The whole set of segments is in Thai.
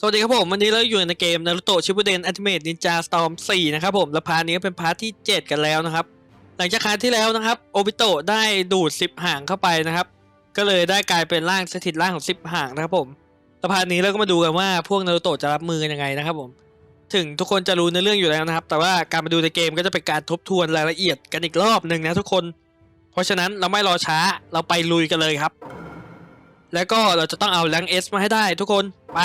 สวัสดีครับผม วันนี้เราอยู่ในเกม Naruto Shippuden Ultimate Ninja Storm 4นะครับผม และพาร์ทนี้เป็นพาร์ทที่ 7 กันแล้วนะครับ หลังจากคราวที่แล้วนะครับโอบิโตะได้ดูด 10หางเข้าไปนะครับ ก็เลยได้กลายเป็นร่างสถิตร่างของ 10หางนะครับผมและพาร์ทนี้เราก็มาดูกันว่าพวกนารูโตะจะรับมือกันยังไงนะครับผม ถึงทุกคนจะรู้ในเรื่องอยู่แล้วนะครับ แต่ว่าการมาดูในเกมก็จะเป็นการทบทวนรายละเอียดกันอีกรอบหนึ่งนะทุกคน เพราะฉะนั้นเราไม่รอช้าเราไปลุยกันเลยครับ แล้วก็เราจะต้องเอาแรงเอสมาให้ได้ทุกคนไป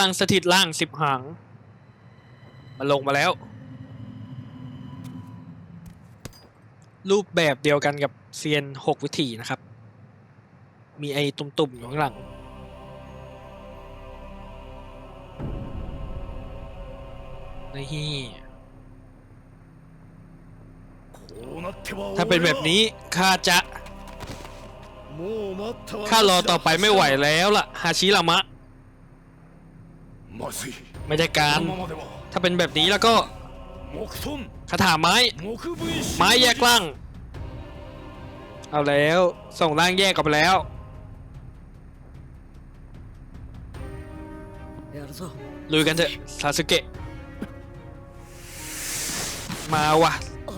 ลังสถิตล่างสิบหางมันลงมาแล้ว รูปแบบเดียวกันกับเซียนหกวิถีนะครับ มีไอ้ตุ่มๆอยู่ข้างหลัง นี่ถ้าเป็นแบบนี้ข้าจะข้ารอต่อไปไม่ไหวแล้วล่ะ ฮาชิลามะ まずい ไม่ได้การ このままでは ถ้าเป็นแบบนี้แล้วก็ 木遁 คาถาไม้ 木分身 ไม้แยกร่าง เอาแล้ว ส่งร่างแยกกลับไปแล้ว やるぞ ลุยกันเถอะซาสึเกะ มาว่ะ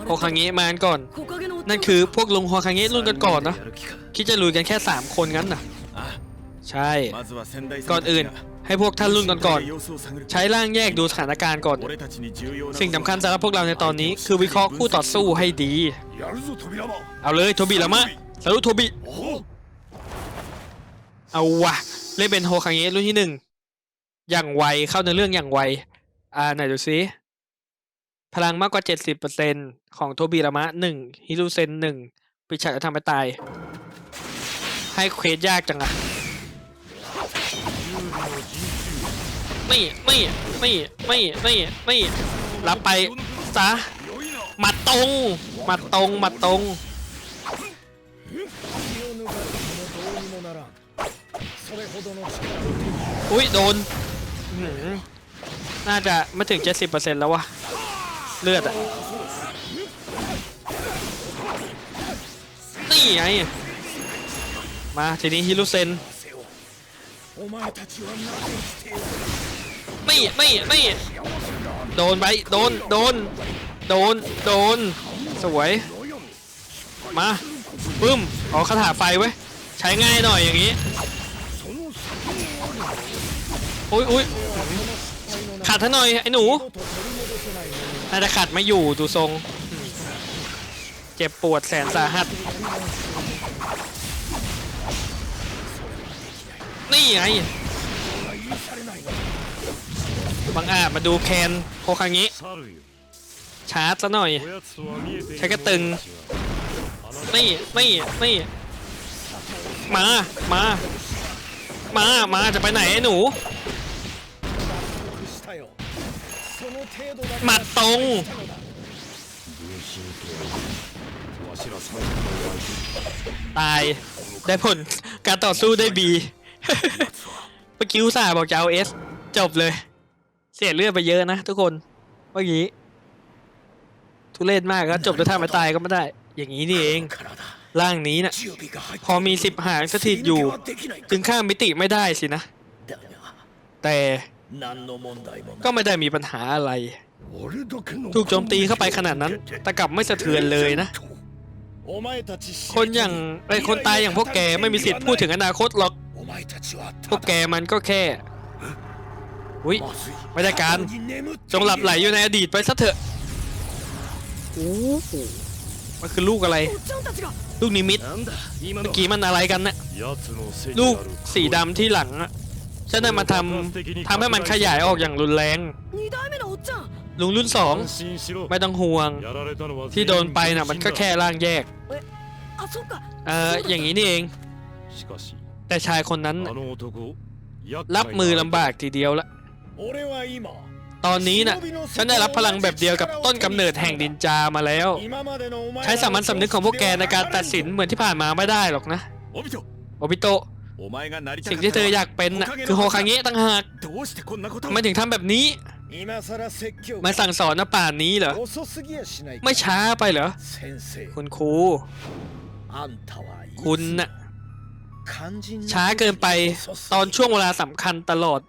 โฮคังเงะมากันก่อน 木陰の นั่นคือพวกลุงโฮคังเงะรุ่นกันก่อนๆนะ やる気か คิดจะลุยกันแค่ 3 คนงั้นน่ะ あ ใช่ まずは先代 ก่อนอื่น ให้พวกท่านรุ่นก่อนๆใช้ร่างแยกดูสถานการณ์ก่อน สิ่งสำคัญสำหรับพวกเราในตอนนี้ คือวิเคราะห์คู่ต่อสู้ให้ดี เอาเลยโทบิละมะสรุปโทบิเอาวะเล่นเป็นโฮคังเงะรุ่นที่หนึ่งอย่างไวเข้าในเรื่องอย่างไว อ่าไหนดูซิพลังมากกว่าเจ็ดสิบเปอร์เ70%ของโทบีลามะหนึ่งฮิรุเซนหนึ่งปิชักจะทำให้ตาย ให้เควสยากจังอะ ไม่ไม่ไม่ไม่ไม่ไม่รับไปซะมาตรงมาตรงมาตรงอุ้ยโดนน่าจะไม่ถึง 70%แล้ววะเลือดอะนี่ไงมาทีนี้ฮิลุเซน ไม่ไม่ไม่โดนไปโดนโดนโดนโดนสวยมาปึ้มอ๋อคาถาไฟไว้ใช้ง่ายหน่อยอย่างนี้อุ้ยอุ้ยขัดท่าหน่อยไอ้หนูน่าจะขัดไม่อยู่ดูทรงเจ็บปวดแสนสาหัสนี่ไง บังอาจมาดูแคนโคคางงี้ชาร์จซะหน่อย ใช้กระตึง นี่ไม่ไม่มา มา มา มาจะไปไหนไอ้หนูมาตรง ตาย ได้ผล การต่อสู้ได้บีเมื่อกี้อุตส่าห์บอกจะเอาเอส จบเลย เสียเลือดไปเยอะนะทุกคนเมื่อกี้ทุเรศมากครับจบด้วยท่าไม่ตายก็ไม่ได้ อย่างนี้นี่เองร่างนี้นะ่ะพอมีสิบหางสถิตอยู่ ถึงข้ามมิติไม่ได้สินะ แต่ก็ไม่ได้มีปัญหาอะไร ถูกโจมตีเข้าไปขนาดนั้น แต่กลับไม่สะเทือนเลยนะ คนอย่างไอคนตายอย่างพวกแกไม่มีสิทธิ์พูดถึงอนาคตหรอก พวกแกมันก็แค่ อุ้ยไม่ได้การจงหลับไหลอยู่ในอดีตไปซะเถอะโอ้มันคือลูกอะไร ลูกนิมิตเมื่อกี้มันอะไรกันนะลูกสีดำที่หลังอะฉันได้มาทำทำให้มันขยายออกอย่างรุนแรง ลุงรุ่นสองไม่ต้องห่วง ที่โดนไปนะ่ะมันก็แค่ร่างแยก เอออย่างนี้นี่เอง แต่ชายคนนั้นรับมือลำบากทีเดียวละ ตอนนี้นะ่ะฉันได้รับพลังแบบเดียวกับต้นกำเนิดแห่งดินจามาแล้ว ใช้สามัญสำนึกของพวกแกในการตัดสินเหมือนที่ผ่านมาไม่ได้หรอกนะ โอบิโตสิ่งที่เธออยากเป็นน่ะคือโฮคาเงะต่างหากทำไมถึงทำแบบนี้มาสั่งสอนนะป่านนี้เหรอ ไม่ช้าไปเหรอ คุณครู คุณน่ะช้าเกินไปตอนช่วงเวลาสำคัญตลอด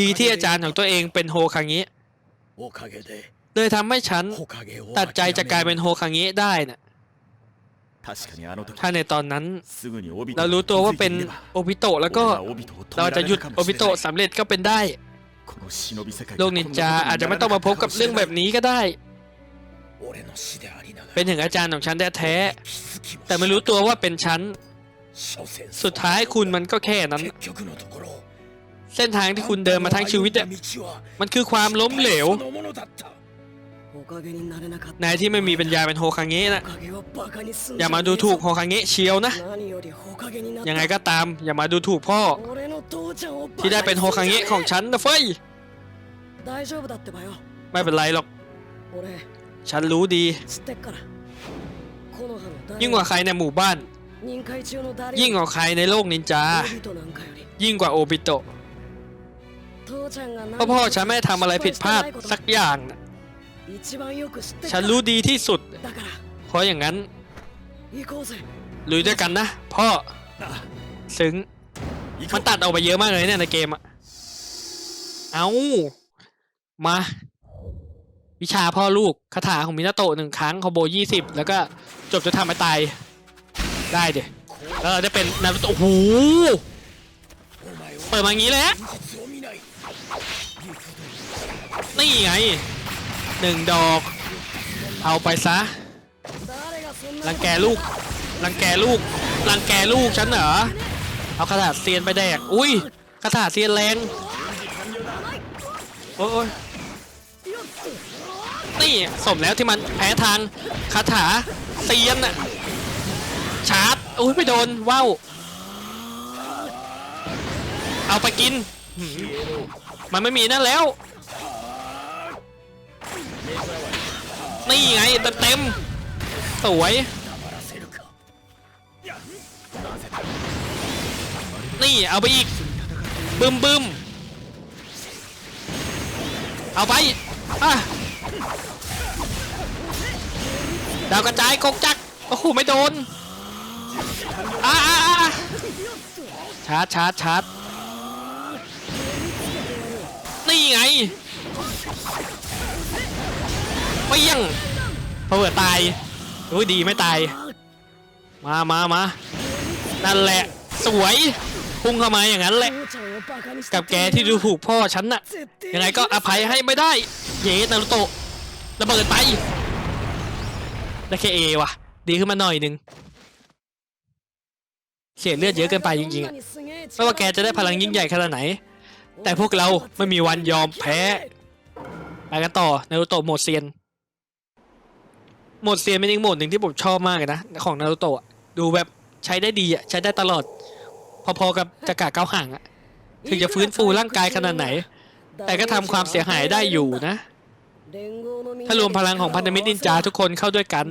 ดีที่อาจารย์ของตัวเองเป็นโฮคังงี้เลยทำให้ฉันตัดใจจะกลายเป็นโฮคังงี้ได้น่ะถ้าในตอนนั้น เรารู้ตัวว่าเป็นโอบิโตะแล้วก็เราจะหยุดโอบิโตะสำเร็จก็เป็นได้โลกนินจาอาจจะไม่ต้องมาพบกับเรื่องแบบนี้ก็ได้ เป็นถึงอาจารย์ของฉันแท้แต่ไม่รู้ตัวว่าเป็นฉัน สุดท้ายคุณมันก็แค่นั้น เส้นทางที่คุณเดินมาทั้งชีวิตเนี่ยมันคือความล้มเหลวนายที่ไม่มีปัญญาเป็นโฮคางเงะนะอย่ามาดูถูกโฮคางเงะเชียวนะ ยังไงก็ตาม อย่ามาดูถูกพ่อ ที่ได้เป็นโฮคางเงะของฉันนะเฟยไม่เป็นไรหรอก ฉันรู้ดี ยิ่งกว่าใครในหมู่บ้าน ยิ่งกว่าใครในโลกนินจา ยิ่งกว่าโอบิโตะ เพราพ่อฉันไม่ทำอะไรผิดพลาดสักอย่างนะฉันรู้ดีที่สุด เพราะอย่างนั้นลุยด้วยกันนะ พ่อ ซึ้ง มันตัดออกไปเยอะมากเลยเนี่ยในเกมอะเอามา วิชาพ่อลูกคาถาของมินาโตะหนึ่งครั้งคอมโบยี่สิบแล้วก็จบจะทำให้ตาย ได้เดี๋แล้วเราจะเป็นนารุโตะโอ้โหเปิดมาอย่างนี้เลยฮะ นี่ไงหนึ่งดอก เอาไปซะ รังแกลูก รังแกลูก รังแกลูกฉันเหรอ เอากระดาษเซียนไปแดก อุ้ยกระดาษเซียนแรง โอ้ยนี่สมแล้วที่มันแพ้ทางคาถาเซียนอะชาร์จอุ้ยไม่โดนว้าวเอาไปกิน มันไม่มีนั่นแล้ว นี่ไงเต็มสวย นี่เอาไปอีกบึมบึมเอาไปอะดาวกระจายกกจักโอ้โหไม่โดนอ่าชาร์จชาร์จชาร์จนี่ไง ปี้ยงพอเวิร์ตายอุ้ยดีไม่ตาย มามามานั่นแหละ สวยพุ่งเข้ามาอย่างนั้นแหละ กับแกที่ดูถูกพ่อฉันน่ะ ยังไงก็อภัยให้ไม่ได้ เย่นารุโตะระเบิดไปแล้แค่เอว่ะ ดีขึ้นมาหน่อยนึงเสียเลือดเยอะเกินไปจริงๆ ไม่ว่าแกจะได้พลังยิ่งใหญ่ขนาดไหน แต่พวกเราไม่มีวันยอมแพ้ ไปกันต่อนารุโตะโหมดเซียน โหมดเซียนเป็นอีกโหมดหนึ่งที่ผมชอบมากเลยนะ ของนารุโตะดูแบบใช้ได้ดีอะ ใช้ได้ตลอด พอๆกับจักรเก้าห่างอะ ถึงจะฟื้นฟูร่างกายขนาดไหน แต่ก็ทำความเสียหายได้อยู่นะ ถ้ารวมพลังของพันธมิตรนินจาทุกคนเข้าด้วยกัน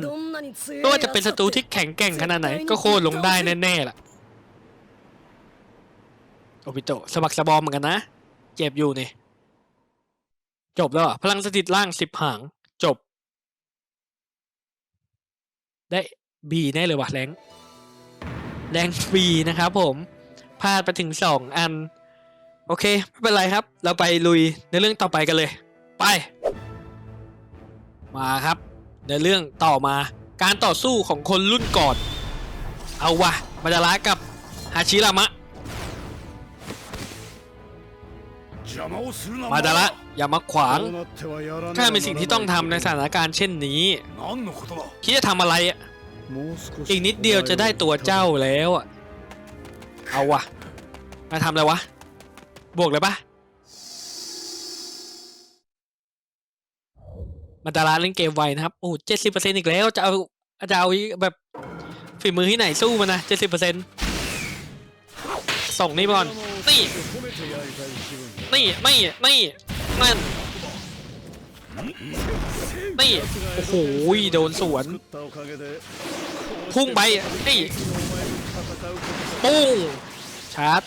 ไม่ว่าจะเป็นศัตรูที่แข็งแกร่งขนาดไหน ก็โค่นลงได้แน่ๆล่ะโอบิโตะสะบักสะบอมเหมือนกันนะ เจ็บอยู่นี่ จบแล้วพลังสถิตร่างสิบหาง จบ ได้บีแน่เลยว่ะแรงแรงบีนะครับผมพลาดไปถึงสองอัน โอเค ไม่เป็นไรครับ เราไปลุยในเรื่องต่อไปกันเลย ไป มาครับ ในเรื่องต่อมาการต่อสู้ของคนรุ่นก่อน เอาวะมาดาระกับฮาชิรามะ มาดาระอย่ามาขวางข้าเป็นสิ่งที่ต้องทำในสถานการณ์เช่นนี้คิดจะทำอะไรอะอีกนิดเดียวจะได้ตัวเจ้าแล้วเอาวะมาทำอะไรวะ บวกเลยปะมาดาราเล่นเกมไวนะครับโอ้เจ็ดสิบเปอร์เซ็นต์อีกแล้วจะเอาจะเอาแบบฝีมือที่ไหนสู้มันนะเจ็ดสิบเปอร์เซ็นต์ส่งนี่บอลนี่ ไม่ไม่ไม่นั่นนี่โอ้โหโดนสวนพุ่งไปนี่ปุ้งชาร์จ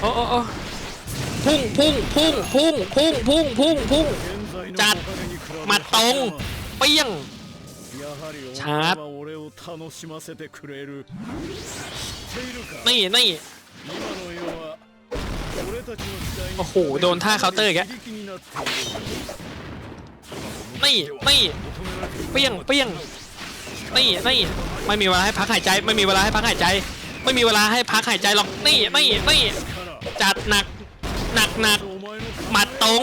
โอ้โอ้พุ่งพุ่งพุ่งพุ่งพุ่งพุ่งพุ่งพุ่งจัดมัดตรงเปี้ยงชาร์จไม่นี่ โอ้โห โดนท่าเคาน์เตอร์แกไม่ไม่เปี้ยงเปี้ยงไม่ไม่ไม่มีเวลาให้พักหายใจ ไม่มีเวลาให้พักหายใจ ไม่มีเวลาให้พักหายใจหรอกนี่ไม่ไม่จัดหนักหนักหนักหมัดตรง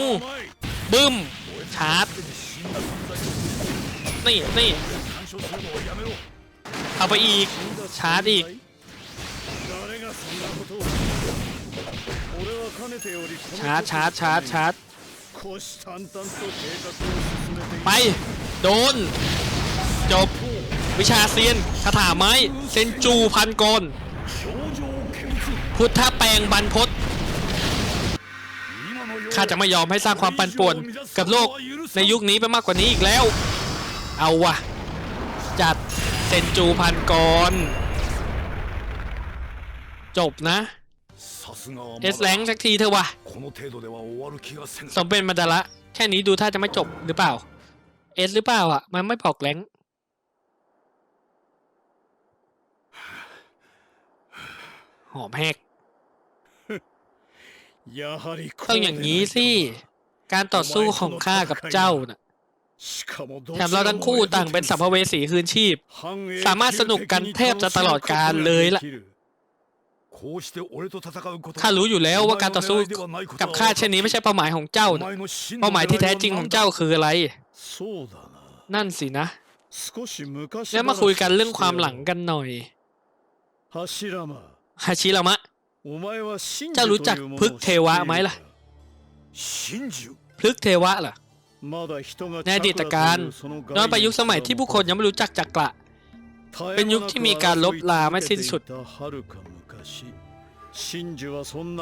บึ้มชาร์จนี่นี่เอาไปอีกชาร์จอีก ชาร์จชาร์จชาร์จชาร์จไป โดน จบ วิชาเซียนคาถาไม้ เซนจูพันกรพุทธแปลงบันพศข้าจะไม่ยอมให้สร้างความปั่นป่วนกับโลกในยุคนี้ไปมากกว่านี้อีกแล้ว เอาวะ จัดเซนจูพันกร จบนะเอสแลงสักทีเถอะวะสมเป็นมาดาระแค่นี้ดูท่าจะไม่จบหรือเปล่าเอสหรือเปล่าอะ มันไม่บอกแรงหอมแหกต้องอย่างนี้สิ การต่อสู้ของข้ากับเจ้าน่ะแถมเราทั้งคู่ต่างเป็นสัมภเวสีคืนชีพ สามารถสนุกกันแทบจะตลอดการเลยล่ะ ข้ารู้อยู่แล้วว่าการต่อสู้กับข้าเช่นนี้ไม่ใช่เป้าหมายของเจ้าเป้าหมายที่แท้จริงของเจ้าคืออะไร นั่นสินะแล้วมาคุยกันเรื่องความหลังกันหน่อยฮาชิรามะ เจ้ารู้จักพฤกเทวะไหมล่ะพฤกเทวะล่ะในอดีตการย้อนไปยุคสมัยที่ผู้คนยังไม่รู้จักจักระเป็นยุคที่มีการลบลาไม่สิ้นสุด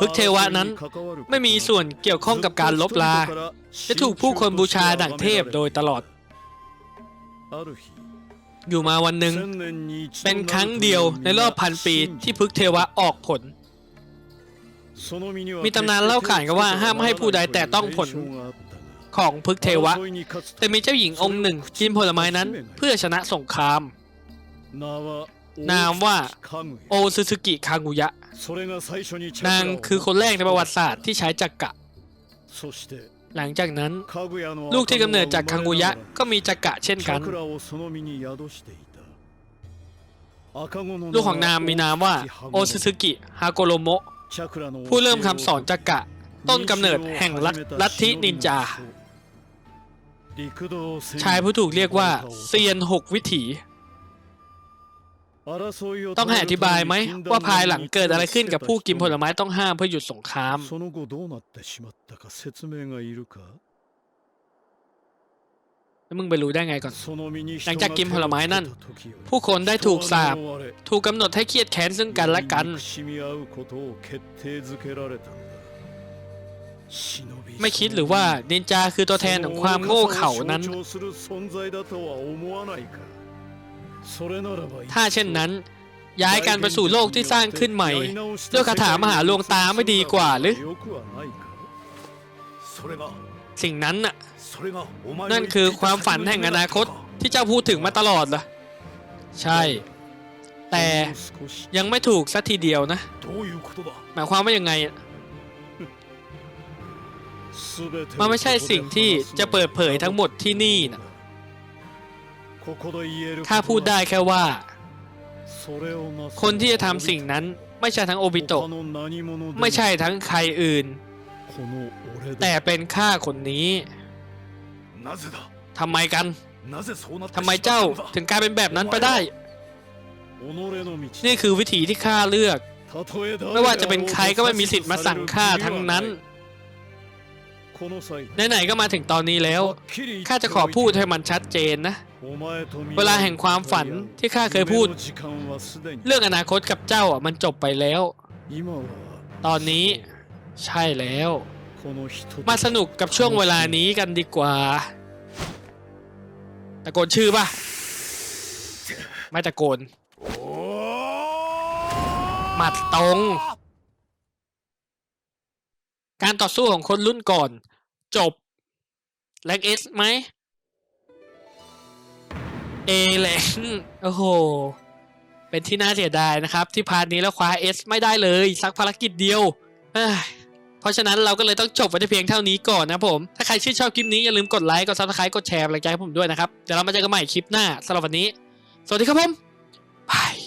พึกษ์เทวะนั้นไม่มีส่วนเกี่ยวข้องกับการลบลา จะถูกผู้คนบูชาดั่งเทพโดยตลอด อยู่มาวันหนึ่ง เป็นครั้งเดียวในรอบพันปีที่พึกษ์เทวะออกผล มีตำนานเล่าขานกันว่าห้ามให้ผู้ใดแตะต้องผลของพึกษ์เทวะ แต่มีเจ้าหญิงองค์หนึ่งกินผลไม้นั้นเพื่อชนะสงคราม นามว่าโอซึซึกิคา ngu ยะ นางคือคนแรกในประวัติศาสตร์ที่ใช้จักกะหลังจากนั้น ลูกที่กำเนิดจากคังกุยะก็มีจักกะเช่นกัน ลูกของนามมีนามว่าโอซึซึกิฮาโกโรโมะผู้เริ่มคำสอนจักกะต้นกำเนิดแห่งลัทลัทธินินจา ชายผู้ถูกเรียกว่าเซียนหกวิถี ต้องให้อธิบายไหมว่าภายหลังเกิดอะไรขึ้นกับผู้กินผลไม้ต้องห้ามเพื่อหยุดสงครามแล้วมึงไปรู้ได้ไงก่อน หลังจากกินผลไม้นั่น ผู้คนได้ถูกสาบ ถูกกำหนดให้เครียดแค้นซึ่งกันและกันไม่คิดหรือว่านินจาคือตัวแทนของความโง่เขานั้น ถ้าเช่นนั้น ย้ายการไปสู่โลกที่สร้างขึ้นใหม่ด้วยคาถามหาลวงตาไม่ดีกว่าหรือสิ่งนั้นน่ะนั่นคือความฝันแห่งอนาคตที่เจ้าพูดถึงมาตลอดเหรอใช่ แต่ยังไม่ถูกสักทีเดียวนะ หมายความว่ายังไงมันไม่ใช่สิ่งที่จะเปิดเผยทั้งหมดที่นี่นะ ถ้าพูดได้แค่ว่า คนที่จะทำสิ่งนั้นไม่ใช่ทั้งโอบิโตะไม่ใช่ทั้งใครอื่น แต่เป็นข้าคนนี้ทำไมกันทำไมเจ้าถึงกลายเป็นแบบนั้นไปได้ นี่คือวิธีที่ข้าเลือก ไม่ว่าจะเป็นใครก็ไม่มีสิทธิ์มาสั่งข้าทั้งนั้น ไหนๆก็มาถึงตอนนี้แล้วข้าจะขอพูดให้มันชัดเจนนะ เวลาแห่งความฝันที่ข้าเคยพูด เรื่องอนาคตกับเจ้ามันจบไปแล้ว ตอนนี้ใช่แล้ว มาสนุกกับช่วงเวลานี้กันดีกว่าตะโกนชื่อปะไม่ตะโกนหมัดตรง การต่อสู้ของคนรุ่นก่อน จบแลกเอสไหมเอแหลงโอ้โห เป็นที่น่าเสียดายนะครับ ที่พาร์ทนี้แล้วคว้าเอสไม่ได้เลยสักภารกิจเดียวเพราะฉะนั้นเราก็เลยต้องจบไว้เพียงเท่านี้ก่อนนะผม ถ้าใครชื่นชอบคลิปนี้อย่าลืมกดไลค์ กดซับสไครต์กดแชร์กำลังใจให้ผมด้วยนะครับ เดี๋ยวเรามาเจอกันใหม่คลิปหน้าสำหรับวันนี้ สวัสดีครับผมบาย